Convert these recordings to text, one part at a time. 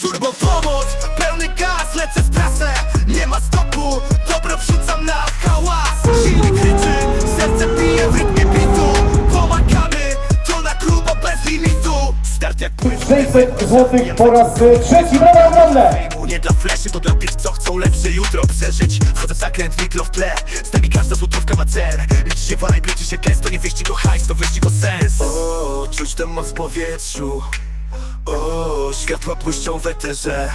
Turbo pomoc, pełny gaz, lecę w trasę. Nie ma stopu, dobro wrzucam na hałas. Silnik krzyczy, serce bije w rytmie bitu. Pomagamy, to na grubo bez limitu. Start jak płyn 600 zł po raz e, trzeci, brawa ogromne! Nie dla fleszy, to dla tych, co chcą lepsze jutro przeżyć. Wchodzę w zakręt, mikro w tle. Z nami każda złotówka ma cel Liczy się vibe, liczy się gest To nie wyścig o hajs, to wyścig o sens. O, czuć tę moc w powietrzu. O, światła błyszczą w eterze.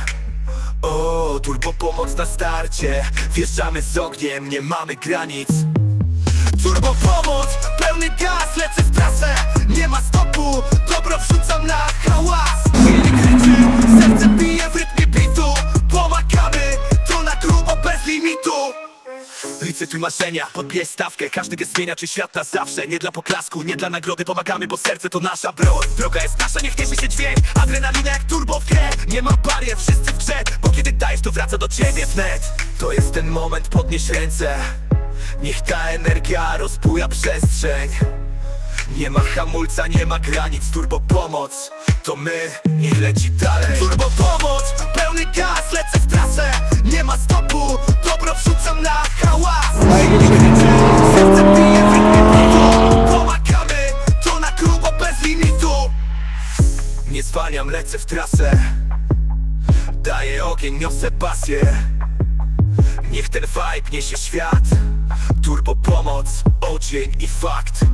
O, turbo pomoc na starcie. Wjeżdżamy z ogniem, nie mamy granic. Turbo pomoc, pełny gaz, lecę w trasę. Nie ma stopu, dobro wrzucam na hałas. Silnik krzyczy, serce bije w rytmie bitu Pomagamy, to na grubo bez limitu Licytuj marzenia, podbierz stawkę Każdy gest zmienia czy świat na zawsze. Nie dla poklasku, nie dla nagrody Pomagamy, bo serce to nasza broń. Droga jest nasza, niech niesie się dźwięk. Adrenalina jak turbo w grę. Nie ma barier, wszyscy w grze. Bo kiedy dajesz, to wraca do ciebie wnet. To jest ten moment, podnieś ręce. Niech ta energia rozbuja przestrzeń. Nie ma hamulca, nie ma granic, turbo pomoc. To my, niech leci dalej. Turbo pomoc, pełny gaz, lecę w trasę. Nie ma stopu, dobro wrzucam na Nie zwalniam, lecę w trasę. Daję ogień, niosę pasję. Niech ten vibe niesie świat. Turbo pomoc, odzień i fakt